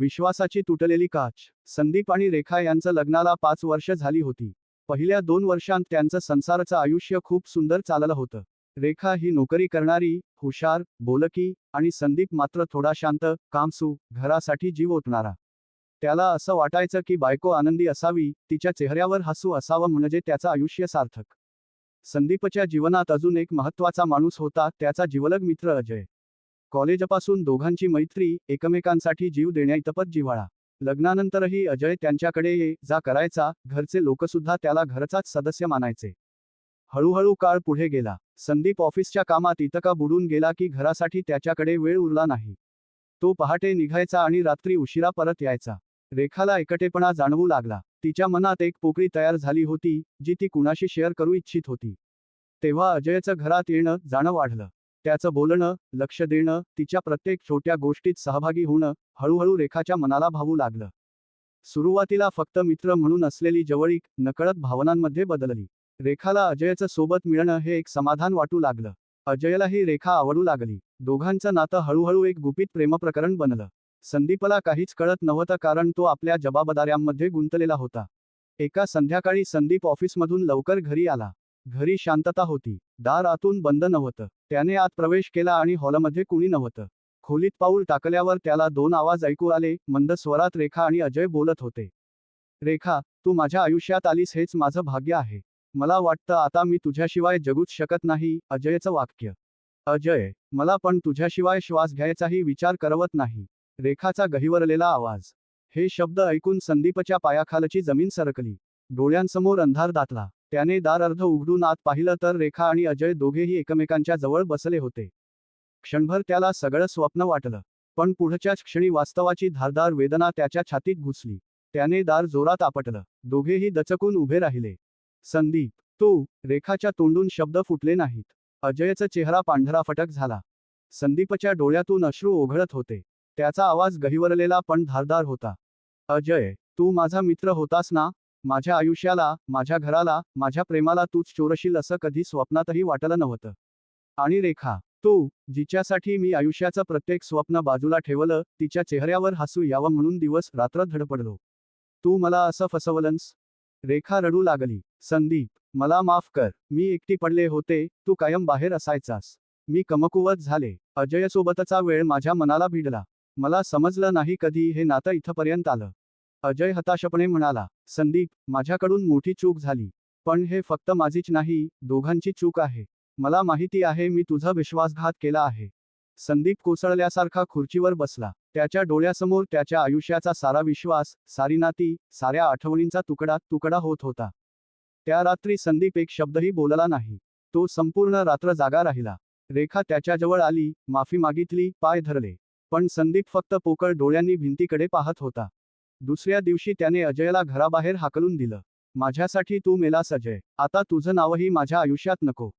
विश्वासाची तुटलेली काच. संदीप आणि रेखा यांचं लग्नाला पाच वर्ष झाली होती. पहिल्या दोन वर्षांत त्यांचं संसाराचं आयुष्य खूप सुंदर चाललं होतं. रेखा ही नोकरी करणारी हुशार बोलकी आणि संदीप मात्र थोडा शांत कामसू घरासाठी जीव ओतणारा. त्याला असं वाटायचं की बायको आनंदी असावी तिच्या चेहऱ्यावर हसू असावं म्हणजे त्याचं आयुष्य सार्थक. संदीपच्या जीवनात अजून एक महत्त्वाचा माणूस होता त्याचा जीवलग मित्र अजय. कॉलेजपासून दोघांची मैत्री एकमेकांसाठी जीव देण्याइतपत जिव्हाळा. लग्नानंतरही अजय त्यांच्याकडे ये जा करायचा घरचे लोकसुद्धा त्याला घरचाच सदस्य मानायचे. हळूहळू काळ पुढे गेला. संदीप ऑफिसच्या कामात इतका बुडून गेला की घरासाठी त्याच्याकडे वेळ उरला नाही. तो पहाटे निघायचा आणि रात्री उशिरा परत यायचा. रेखाला एकटेपणा जाणवू लागला. तिच्या मनात एक पोकळी तयार झाली होती जी ती कुणाशी शेअर करू इच्छित होती. तेव्हा अजयचं घरात येणं जाणं वाढलं. त्याचं बोलणं लक्ष देणं तिच्या प्रत्येक छोट्या गोष्टीत सहभागी होणं हळूहळू रेखाच्या मनाला भावू लागलं. सुरुवातीला फक्त मित्र म्हणून असलेली जवळीक नकळत भावनांमध्ये बदलली. रेखाला अजयचं सोबत मिळणं हे एक समाधान वाटू लागलं. अजयलाही रेखा आवडू लागली. दोघांचं नातं हळूहळू एक गुपित प्रेमप्रकरण बनलं. संदीपला काहीच कळत नव्हतं कारण तो आपल्या जबाबदाऱ्यांमध्ये गुंतलेला होता. एका संध्याकाळी संदीप ऑफिसमधून लवकर घरी आला. घरी शांतता होती. दार आतून बंद नव्हतं. त्याने आत प्रवेश केला आणि हॉलमध्ये कुणी नव्हतं. खोलीत पाऊल टाकल्यावर त्याला दोन आवाज ऐकू आले मंद स्वरात रेखा आणि अजय बोलत होते. रेखा तू माझ्या आयुष्यात आलीस हेच माझं भाग्य आहे. मला वाटतं आता मी तुझ्याशिवाय जगूच शकत नाही अजयचं वाक्य. अजय मला पण तुझ्याशिवाय श्वास घ्यायचाही विचार करवत नाही रेखाचा गहिवरलेला आवाज. हे शब्द ऐकून संदीपच्या पायाखालची जमीन सरकली. डोळ्यांसमोर अंधार दाटला त्याने दार अर्ध उघडून आत पाहिलं तर रेखा आणि अजय दोघेही एकमेकांच्या जवळ बसले होते. क्षणभर त्याला सगळं स्वप्न वाटलं. पण पुढच्याच क्षणी वास्तवाची धारदार वेदना त्याच्या छातीत घुसली. त्याने दार जोरात आपटलं. दोघेही दचकून उभे राहिले. संदीप तू रेखाच्या तोंडून शब्द फुटले नाहीत. अजयचा चेहरा पांढरा फटक झाला. संदीपच्या डोळ्यातून अश्रू ओघळत होते. त्याचा आवाज गहिवरलेला पण धारदार होता. अजय तू माझा मित्र होतास ना? माझ्या आयुष्याला माझ्या घराला माझ्या प्रेमाला तूच चोरशील असं कधी स्वप्नातही वाटलं नव्हतं. आणि रेखा तू जिच्यासाठी मी आयुष्याचं प्रत्येक स्वप्न बाजूला ठेवलं तिच्या चेहऱ्यावर हसू यावं म्हणून दिवस रात्र धडपडलो. तू मला असं फसवलंस? रेखा रडू लागली. संदीप मला माफ कर. मी एकटी पडले होते. तू कायम बाहेर असायचास. मी कमकुवत झाले. अजयसोबतचा वेळ माझ्या मनाला भिडला. मला समजलं नाही कधी हे नातं इथपर्यंत आलं. अजय हताशपणे म्हणाला संदीप माझ्याकडून मोठी चूक झाली. पण हे फक्त माझीच नाही दोघांची चूक आहे. मला माहिती आहे मी तुझा विश्वासघात केला आहे. संदीप कोसळल्यासारखा खुर्चीवर बसला. त्याच्या डोळ्यासमोर त्याच्या आयुष्याचा सारा विश्वास सारी नाती साऱ्या आठवणींचा तुकडा तुकडा होत होता. त्या रात्री संदीप एक शब्दही बोलला नाही. तो संपूर्ण रात्र जागा राहिला. रेखा त्याच्याजवळ आली माफी मागितली पाय धरले. पण संदीप फक्त पोकळ डोळ्यांनी भिंतीकडे पाहत होता. दुसऱ्या दिवशी त्याने अजयला घराबाहेर हाकलून दिलं. माझ्यासाठी तू मेलास अजय. आता तुझं नावही माझ्या आयुष्यात नको.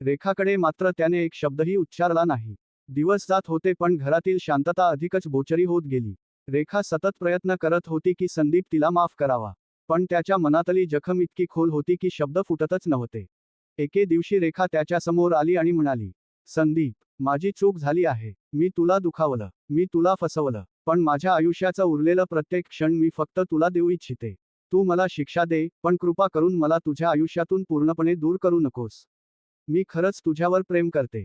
रेखाकडे मात्र त्याने एक शब्दही उच्चारला नाही. दिवस जात होते पण घरातील शांतता अधिकच बोचरी होत गेली. रेखा सतत प्रयत्न करत होती की संदीप तिला माफ करावा. पण त्याच्या मनातली जखम इतकी खोल होती की शब्द फुटतच नव्हते. एके दिवशी रेखा त्याच्यासमोर आली आणि म्हणाली संदीप माझी चूक झाली आहे. मी तुला दुखावलं. मी तुला फसवलं. पण माझ्या आयुष्याचं उरलेलं प्रत्येक क्षण मी फक्त तुला देऊ इच्छिते. तू मला शिक्षा दे पण कृपा करून मला तुझ्या आयुष्यातून पूर्णपणे दूर करू नकोस. मी खरंच तुझ्यावर प्रेम करते.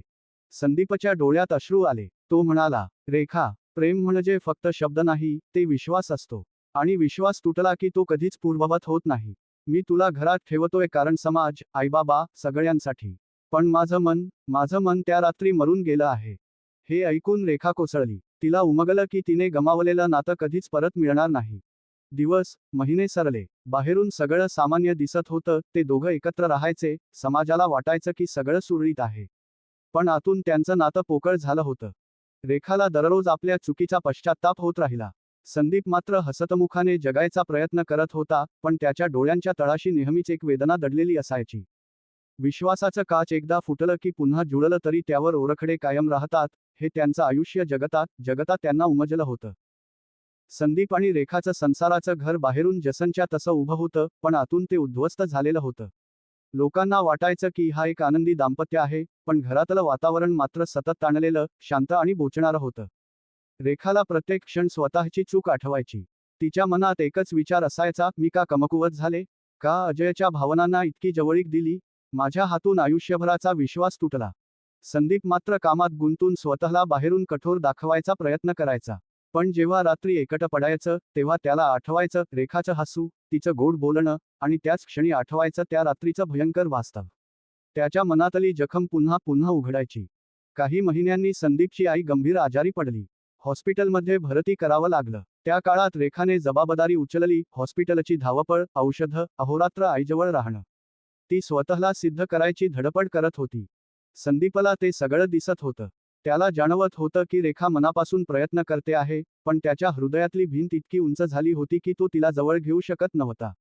संदीपच्या डोळ्यात अश्रू आले. तो म्हणाला रेखा प्रेम म्हणजे फक्त शब्द नाही ते विश्वास असतो. आणि विश्वास तुटला की तो कधीच पूर्ववत होत नाही. मी तुला घरात ठेवतोय कारण समाज आईबाबा सगळ्यांसाठी. पण माझं मन माझं मन त्या रात्री मरून गेलं आहे. हे ऐकून रेखा कोसळली. तिला उमगलं की तिने गमावलेलं नातं कधीच परत मिळणार नाही. दिवस महिने सरले. बाहेरून सगळं सामान्य दिसत होतं ते दोघं एकत्र राहायचे समाजाला वाटायचं की सगळं सुरळीत आहे. पण आतून त्यांचं नातं पोकळ झालं होतं. रेखाला दररोज आपल्या चुकीचा पश्चाताप होत राहिला. संदीप मात्र हसतमुखाने जगायचा प्रयत्न करत होता पण त्याच्या डोळ्यांच्या तळाशी नेहमीच एक वेदना दडलेली असायची. विश्वासाचं काच एकदा फुटलं की पुन्हा जुळलं तरी त्यावर ओरखडे कायम राहतात हे त्यांचं आयुष्य जगतात जगतात त्यांना उमजलं होतं. संदीप आणि रेखाचं संसाराचं घर बाहेरून जसनच्या तसं उभं होतं पण आतून ते उद्ध्वस्त झालेलं होतं. लोकांना वाटायचं की हा एक आनंदी दाम्पत्य आहे पण घरातलं वातावरण मात्र सतत ताणलेलं शांत आणि बोचणारं होतं. रेखाला प्रत्येक क्षण स्वतःची चूक आठवायची. तिच्या मनात एकच विचार असायचा मी का कमकुवत झाले? का अजयच्या भावनांना इतकी जवळीक दिली? माझ्या हातून आयुष्यभराचा विश्वास तुटला. संदीप मात्र कामात गुंतून स्वतःला बाहेरून कठोर दाखवायचा प्रयत्न करायचा. पण जेव्हा रात्री एकटं पडायचं तेव्हा त्याला आठवायचं रेखाचं हसू तिचं गोड बोलणं आणि त्याच क्षणी आठवायचं त्या रात्रीचं भयंकर वास्तव. त्याच्या मनातली जखम पुन्हा पुन्हा उघडायची. काही महिन्यांनी संदीपची आई गंभीर आजारी पडली. हॉस्पिटलमध्ये भरती करावं लागलं. त्या काळात रेखाने जबाबदारी उचलली हॉस्पिटलची धावपळ औषधं अहोरात्र आईजवळ राहणं. ती स्वतःला सिद्ध करायची धडपड करत होती. संदीपला ते सगळं दिसत होतं. त्याला जाणवत होतं की रेखा मनापासून प्रयत्न करते आहे पण त्याच्या हृदयातली भिंत इतकी उंच झाली होती की तो तिला जवळ घेऊ शकत नव्हता.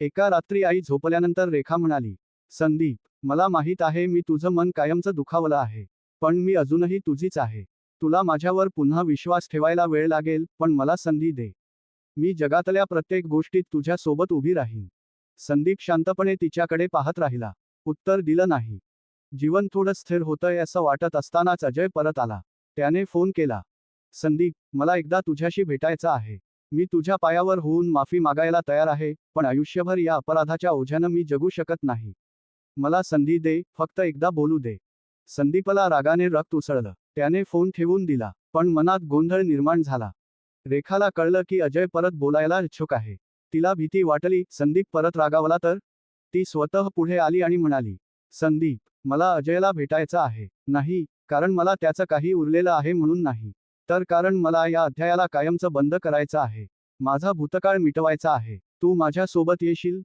एका रात्री आई झोपल्यानंतर रेखा म्हणाली संदीप मला माहीत आहे मी तुझं मन कायमचं दुखावलं आहे पण मी अजूनही तुझीच आहे. तुला माझ्यावर पुन्हा विश्वास ठेवायला वेळ लागेल पण मला संधी दे. मी जगातल्या प्रत्येक गोष्टीत तुझ्या सोबत उभी राहीन. संदीप शांतपणे तिच्याकडे पाहत राहिला. उत्तर दिलं नाही. जीवन थोडं स्थिर होतंय असं वाटत असतानाच अजय परत आला. त्याने फोन केला. संदीप मला एकदा तुझ्याशी भेटायचं आहे. मी तुझ्या पायावर होऊन माफी मागायला तयार आहे पण आयुष्यभर या अपराधाच्या ओझ्यानं मी जगू शकत नाही. मला संधी दे फक्त एकदा बोलू दे. संदीपला रागाने रक्त उसळलं. त्याने फोन ठेवून दिला पण मनात गोंधळ निर्माण झाला. रेखाला कळलं की अजय परत बोलायला इच्छुक आहे. तिला भीती वाटली. संदीप परत रागावला तर? ती स्वतः पुढे आली आणि म्हणाली संदीप मला अजयला भेटायचं आहे. नाही कारण मला त्याचं काही उरलेलं आहे म्हणून नाही. तर कारण मला या अध्यायाला कायमचं बंद करायचं आहे. माझा भूतकाळ मिटवायचा आहे. तू माझ्या सोबत येशील?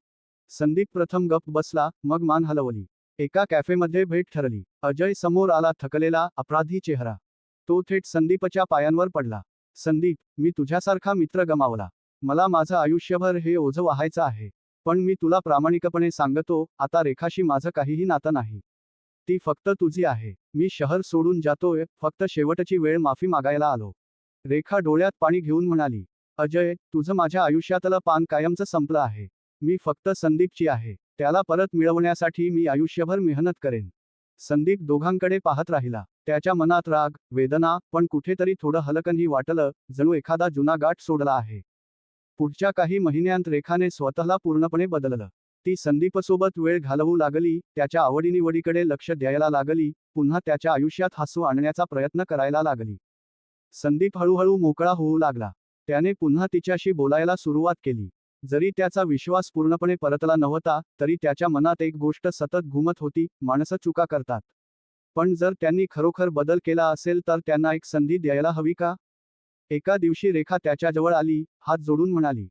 संदीप प्रथम गप बसला मग मान हलवली. एका कॅफेमध्ये भेट ठरली. अजय समोर आला थकलेला अपराधी चेहरा. तो थेट संदीपच्या पायांवर पडला. संदीप मी तुझ्यासारखा मित्र गमावला. मला माझं आयुष्यभर हे ओझं वाहायचं आहे. पण मी तुला प्रामाणिकपणे सांगतो आता रेखाशी माझं काहीही नातं नाही. ती फक्त तुझी आहे. मी शहर सोडून जातोय फक्त शेवटची वेळ माफी मागायला आलो. रेखा डोळ्यात पाणी घेऊन म्हणाली अजय तुझं माझ्या आयुष्यातलं पान कायमचं संपलं आहे. मी फक्त संदीपची आहे. त्याला परत मिळवण्यासाठी मी आयुष्यभर मेहनत करेन. संदीप दोघांकडे पाहत राहिला. त्याच्या मनात राग वेदना पण कुठेतरी थोडं हलकनही वाटलं जणू एखादा जुना गाठ सोडला आहे. पुढच्या काही महिन्यांत रेखाने स्वतःला पूर्णपणे बदललं. ती संदीपसोबत वेळ घालवू लागली त्याच्या आवडीनिवडीकडे लक्ष द्यायला लागली पुन्हा त्याच्या आयुष्यात हसू आणण्याचा प्रयत्न करायला लागली. संदीप हळूहळू मोकळा होऊ लागला. त्याने पुन्हा तिच्याशी बोलायला सुरुवात केली. जरी त्याचा विश्वास पूर्णपणे परतला नव्हता तरी त्याच्या मनात एक गोष्ट सतत घुमत होती माणसं चुका करतात. पण जर त्यांनी खरोखर बदल केला असेल तर त्यांना एक संधी द्यायला हवी का? एका दिवशी रेखा त्याच्याजवळ आली हात जोडून म्हणाली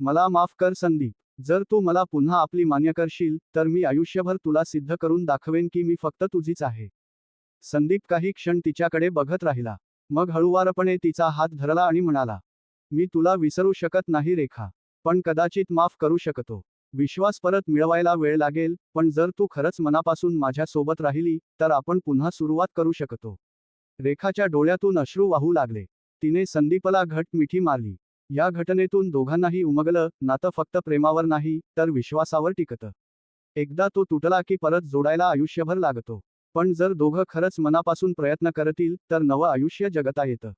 मला माफ कर संदीप जर तू मला पुन्हा आपली मान्य करशील तर मी आयुष्यभर तुला सिद्ध करून दाखवेन की मी फक्त तुझीच आहे. संदीप काही क्षण तिच्याकडे बघत राहिला. मग हळुवारपणे तिचा हात धरला आणि म्हणाला मी तुला विसरू शकत नाही रेखा पण कदाचित माफ करू शकतो. विश्वास परत मिळवायला वेळ लागेल पण जर तू खरंच मनापासून माझ्यासोबत राहिली तर आपण पुन्हा सुरुवात करू शकतो. रेखाच्या डोळ्यातून अश्रू वाहू लागले. तिने संदीपला घट मिठी मारली. या घटनेतून दोघांनाही उमगलं नातं फक्त प्रेमावर नाही तर विश्वासावर टिकतं. एकदा तो तुटला की परत जोडायला आयुष्यभर लागतो. पण जर दोघं खरंच मनापासून प्रयत्न करतील तर नवं आयुष्य जगता येतं.